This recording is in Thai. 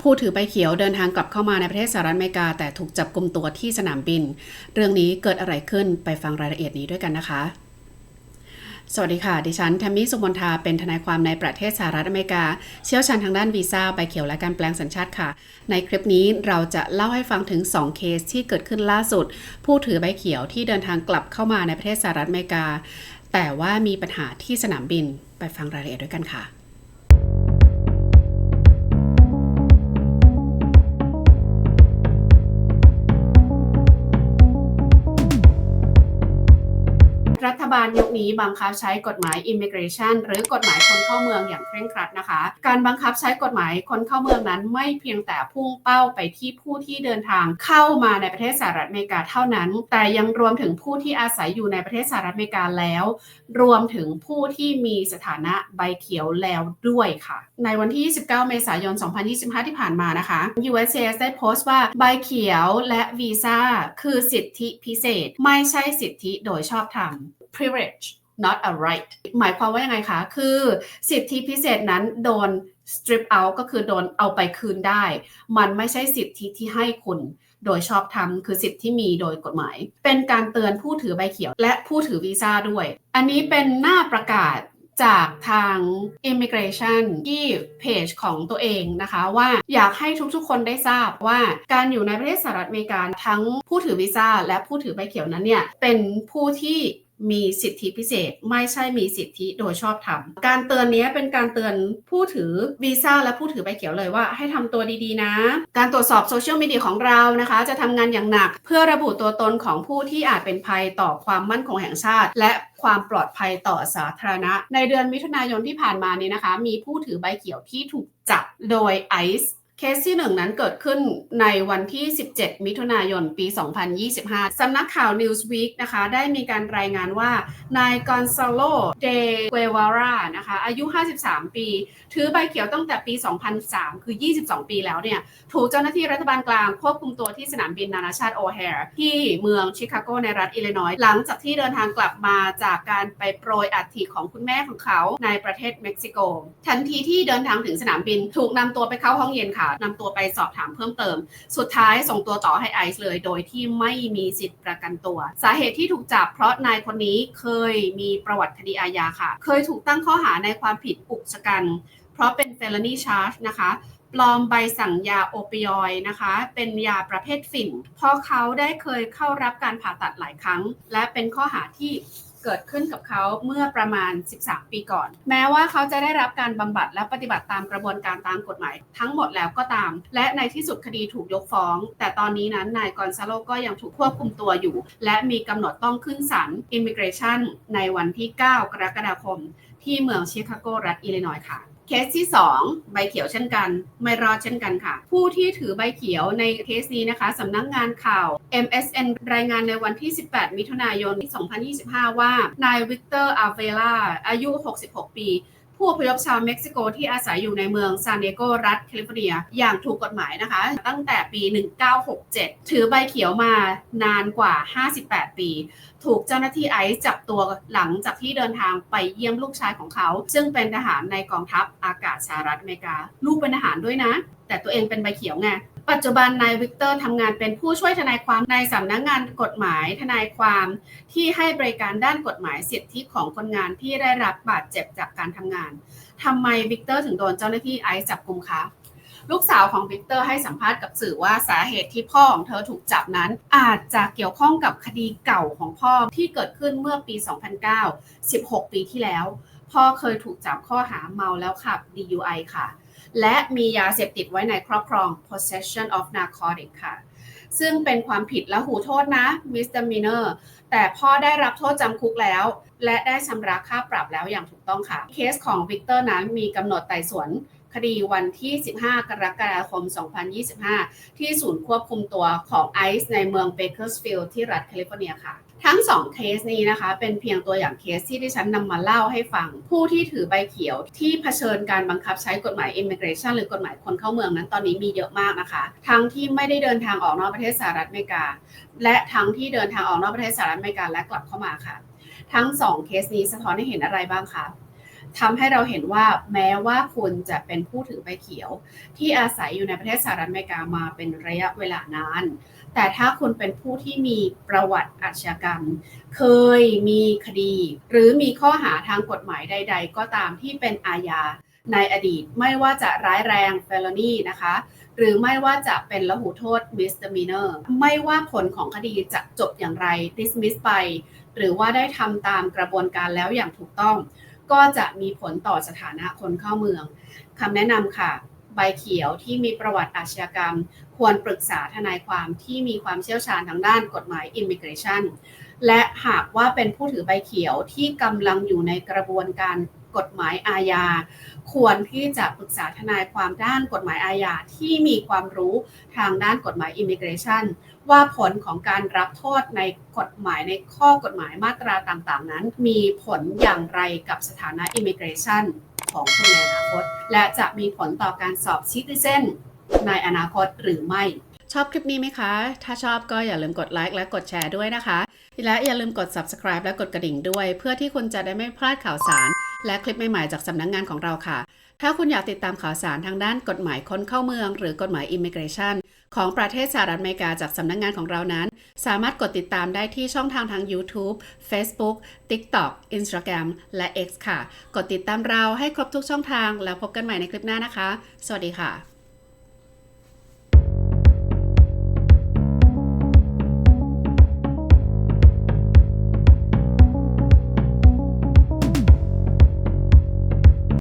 ผู้ถือใบเขียวเดินทางกลับเข้ามาในประเทศสหรัฐอเมริกา แต่ถูกจับกลุมตัวที่สนามบิน เรื่องนี้เกิดอะไรขึ้นไปฟังรายละเอียดนี้ด้วยกันนะคะสวัสดีค่ะ ดิฉันแทมมี่สุมนทา เป็นทนายความในประเทศสหรัฐอเมริกา เชี่ยวชาญทางด้านวีซ่าใบเขียวและการแปลงสัญชาติค่ะ ในคลิปนี้เราจะเล่าให้ฟังถึง 2 เคสที่เกิดขึ้นล่าสุด ผู้ถือใบเขียวที่เดินทางกลับเข้ามาในประเทศสหรัฐอเมริกา แต่ว่ามีปัญหาที่สนามบินไปฟังรายละเอียดด้วยกันค่ะ รัฐบาลยุคนี้บังคับใช้กฎหมาย Immigration หรือกฎหมายคนเข้าเมืองอย่างเคร่งครัดนะคะ การบังคับใช้กฎหมายคนเข้าเมืองนั้นไม่เพียงแต่พุ่งเป้าไปที่ผู้ที่เดินทางเข้ามาในประเทศสหรัฐอเมริกาเท่านั้น แต่ยังรวมถึงผู้ที่อาศัยอยู่ในประเทศสหรัฐอเมริกาแล้ว รวมถึงผู้ที่มีสถานะใบเขียวแล้วด้วยค่ะ ในวันที่ 29 เมษายน 2025 ที่ผ่านมานะคะ USCIS ได้โพสต์ว่าใบเขียวและวีซ่าคือสิทธิพิเศษ ไม่ใช่สิทธิโดยชอบธรรม privilege not a right หมายความว่ายังไงคะ คือสิทธิพิเศษนั้นโดน strip out ก็คือโดนเอาไปคืนได้ มันไม่ใช่สิทธิที่ให้คุณ โดยชอบธรรมคือสิทธิที่มีโดยกฎหมาย เป็นการเตือนผู้ถือใบเขียวและผู้ถือวีซ่าด้วย อันนี้เป็นหน้าประกาศจากทาง Immigration ที่เพจของตัวเองนะคะว่าอยากให้ทุกๆ คนได้ทราบว่าการอยู่ในประเทศสหรัฐอเมริกาทั้งผู้ถือวีซ่าและผู้ถือใบเขียวนั้นเนี่ยเป็นผู้ที่ มีสิทธิพิเศษ ไม่ใช่มีสิทธิโดยชอบธรรมการเตือนนี้เป็นการเตือนผู้ถือวีซ่าและผู้ถือใบเขียวเลยว่า ให้ทำตัวดีๆนะ การตรวจสอบโซเชียลมีเดียของเรานะคะ จะทำงานอย่างหนัก เพื่อระบุตัวตนของผู้ที่อาจเป็นภัยต่อความมั่นคงแห่งชาติ และความปลอดภัยต่อสาธารณะ ในเดือนมิถุนายนที่ผ่านมานี้นะคะ มีผู้ถือใบเขียวที่ถูกจับโดยไอซ์ เคสที่หนึ่งนั้นเกิดขึ้นในวันที่ 17 มิถุนายน ปี 2025 สำนักข่าว Newsweek นะคะ ได้มีการรายงานว่า นายกอนซาโล เดเกวารานะคะ อายุ 53 ปี ถือใบเขียวตั้งแต่ปี 2003 คือ 22 ปีแล้วเนี่ย ถูกเจ้าหน้าที่รัฐบาลกลางควบคุมตัวที่สนามบินนานาชาติโอแฮร์ที่เมืองชิคาโกในรัฐอิลลินอยส์ หลังจากที่เดินทางกลับมาจากการไปโปรยอัฐิของคุณแม่ของเขาในประเทศเม็กซิโก ทันทีที่เดินทางถึงสนามบิน ถูกนำตัวไปเข้าห้องเย็นค่ะนำตัวไปสอบถามเพิ่มเติม สุดท้ายส่งตัวต่อให้ไอซ์เลย โดยที่ไม่มีสิทธิ์ประกันตัว สาเหตุที่ถูกจับเพราะนายคนนี้เคยมีประวัติคดีอาญาค่ะ เคยถูกตั้งข้อหาในความผิดอุกชะกัน เพราะเป็น felony charge นะคะปลอมใบสั่งยาโอปิออยด์นะคะ เป็นยาประเภทฝิ่นเพราะเขาได้เคยเข้ารับการผ่าตัดหลายครั้ง และเป็นข้อหาที่ เกิดขึ้นกับเขาเมื่อประมาณ 13 ปีก่อน แม้ว่าเขาจะได้รับการบำบัดและปฏิบัติตามกระบวนการตามกฎหมายทั้งหมดแล้วก็ตาม และในที่สุดคดีถูกยกฟ้อง แต่ตอนนี้นั้นนายกอนซาโลก็ยังถูกควบคุมตัวอยู่ และมีกำหนดต้องขึ้นศาลอิมิเกรชันในวันที่ 9 กรกฎาคม ที่เมืองชิคาโกรัฐอิลลินอยส์ค่ะ เคสที่ 2 ใบเขียวเช่นกัน ไม่รอดเช่นกันค่ะ ผู้ที่ถือใบเขียวในเคสนี้นะคะสำนักงานข่าว MSN รายงานในวันที่ 18 มิถุนายน 2025 ว่า นายวิกเตอร์อาเวลาอายุ 66 ปี ผู้อพยพชาวเม็กซิโกที่อาศัยอยู่ในเมืองซานดิเอโกรัฐแคลิฟอร์เนีย อย่างถูกกฎหมายนะคะ ตั้งแต่ปี 1967 ถือใบเขียวมานานกว่า 58 ปี ถูกเจ้าหน้าที่ไอซ์จับตัวหลังจากที่เดินทางไปเยี่ยมลูกชายของเขา ซึ่งเป็นทหารในกองทัพอากาศสหรัฐอเมริกา ลูกเป็นทหารด้วยนะ แต่ตัวเองเป็นใบเขียวไง ปัจจุบันนายวิกเตอร์ทำงานเป็นผู้ช่วยทนายความในสำนักงงานกฎหมายทนายความที่ให้บริการด้านกฎหมายสิทธิของคนงานที่ได้รับบาดเจ็บจากการทำงานทำไมวิกเตอร์ถึงโดนเจ้าหน้าที่ไอซ์จับกุมคะลูกสาวของวิกเตอร์ให้สัมภาษณ์กับสื่อว่าสาเหตุที่พ่อของเธอถูกจับนั้น อาจจะเกี่ยวข้องกับคดีเก่าของพ่อที่เกิดขึ้นเมื่อปี 2009 16 ปีที่แล้ว พ่อเคยถูกจับข้อหาเมาแล้วขับ DUI ค่ะ และมียาเสพติดไว้ในครอบครอง possession of narcotic ค่ะ ซึ่งเป็นความผิดและหูโทษนะ misdemeanor แต่พ่อได้รับโทษจำคุกแล้ว และได้ชำระค่าปรับแล้วอย่างถูกต้องค่ะ เคสของวิกเตอร์นั้นมีกำหนดไต่สวนคดีวันที่ 15 กรกฎาคม 2025 ที่ศูนย์ควบคุมตัวของไอซ์ในเมืองเบเกอร์สฟิลด์ที่รัฐแคลิฟอร์เนียค่ะ ทั้ง2เคสนี้นะคะ เป็นเพียงตัวอย่างเคสที่ดิฉันนำมาเล่าให้ฟัง ผู้ที่ถือใบเขียวที่เผชิญการบังคับใช้กฎหมาย Immigration หรือกฎหมายคนเข้าเมืองนั้นตอนนี้มีเยอะมากนะคะ ทั้งที่ไม่ได้เดินทางออกนอกประเทศสหรัฐอเมริกา และทั้งที่เดินทางออกนอกประเทศสหรัฐอเมริกาและกลับเข้ามาค่ะ ทั้ง 2 เคสนี้สะท้อนให้เห็นอะไรบ้างคะ ทำให้เราเห็นว่าแม้ว่าคุณจะเป็นผู้ถือใบเขียว ที่อาศัยอยู่ในประเทศสหรัฐอเมริกามาเป็นระยะเวลานาน แต่ถ้าคุณเป็นผู้ที่มีประวัติอาชญากรรม เคยมีคดี หรือมีข้อหาทางกฎหมายใด ๆ ก็ตามที่เป็นอาญาในอดีตไม่ว่าจะร้ายแรง felony นะคะ หรือไม่ว่าจะเป็นละหูโทษ misdemeanor ไม่ว่าผลของคดีจะจบอย่างไร dismiss ไป หรือว่าได้ทำตามกระบวนการแล้วอย่างถูกต้อง ก็จะมีผลต่อสถานะคนเข้าเมืองคำแนะนำค่ะใบเขียวที่มีประวัติอาชญากรรม ควรปรึกษาทนายความที่มีความเชี่ยวชาญทางด้านกฎหมาย Immigration และหากว่าเป็นผู้ถือใบเขียวที่กำลังอยู่ในกระบวนการ กฎหมายอาญา ควรที่จะปรึกษาทนายความด้านกฎหมายอาญาที่มีความรู้ทางด้านกฎหมาย Immigration ว่าผลของการรับโทษในกฎหมายในข้อกฎหมายมาตราต่างๆ นั้น มีผลอย่างไรกับสถานะ Immigration ของคุณในอนาคต และจะมีผลต่อการสอบ Citizen ในอนาคตหรือไม่ชอบคลิปนี้ไหมคะ ถ้าชอบก็อย่าลืมกดไลค์และกดแชร์ด้วยนะคะ และอย่าลืมกด subscribe และกดกระดิ่งด้วย เพื่อที่คุณจะได้ไม่พลาดข่าวสาร และคลิปใหม่ๆจากสำนักงงานของเราค่ะ ถ้าคุณอยากติดตามข่าวสารทางด้านกฎหมายคนเข้าเมือง หรือกฎหมาย Immigration ของประเทศสหรัฐอเมริกาจากสำนักงงานของเรานั้น สามารถกดติดตามได้ที่ช่องทางทาง YouTube Facebook TikTok Instagram และ X ค่ะ กดติดตามเราให้ครบทุกช่องทางแล้วพบกันใหม่ในคลิปหน้านะคะ สวัสดีค่ะ